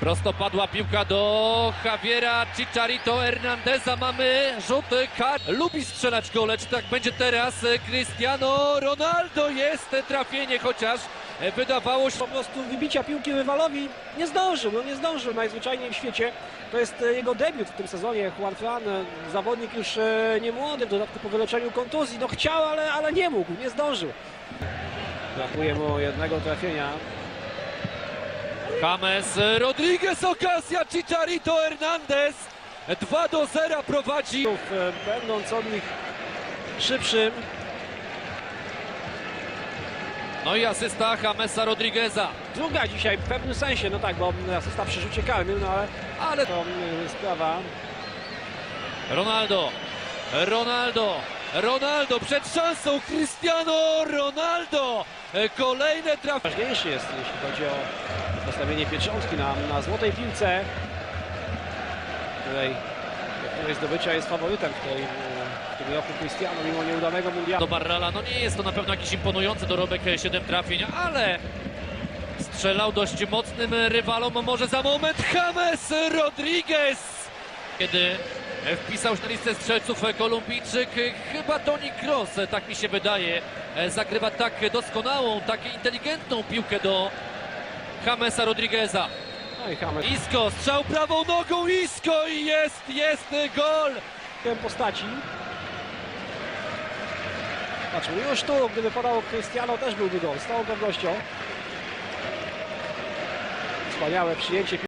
Prosto padła piłka do Javiera Chicharito Hernandeza. Mamy rzut kar. Lubi strzelać gole. Czy tak będzie teraz? Cristiano Ronaldo jest trafienie, chociaż wydawało się... Po prostu wybicia piłki rywalowi nie zdążył, no nie zdążył najzwyczajniej w świecie. To jest e, jego debiut w tym sezonie. Juan Fran, e, zawodnik już e, nie młody, w dodatku po wyleczeniu kontuzji. No chciał, ale, ale nie mógł, nie zdążył. Brakuje mu jednego trafienia. James Rodriguez, okazja Chicharito Hernandez. 2 do 0 prowadzi. E, Będąc od nich szybszym, No i asysta Jamesa Rodrigueza. druga dzisiaj w pewnym sensie, no tak, bo asysta przy rzucie karnym, no ale Ale to e, sprawa Ronaldo, Ronaldo, Ronaldo przed szansą Cristiano Ronaldo. Kolejne trafienie. ważniejszy jest, jeśli chodzi o postawienie pieczątki na, na złotej piłce, której, której zdobycia jest faworytem w, tej, e, w tym roku Cristiano, mimo nieudanego mundialu. do Barrala. No nie jest to na pewno jakiś imponujący dorobek 7 trafień, ale strzelał dość mocnym rywalom. Może za moment James Rodriguez. Kiedy wpisał się na listę strzelców Kolumbijczyk, chyba Toni Kroos, tak mi się wydaje, zagrywa tak doskonałą, tak inteligentną piłkę do Jamesa Rodrigueza. No i James Isco, strzał prawą nogą, Isco i jest, jest gol! w postaci. Patrzmy, już tu, gdyby podał Cristiano, też byłby gol, z całą pewnością. Wspaniałe przyjęcie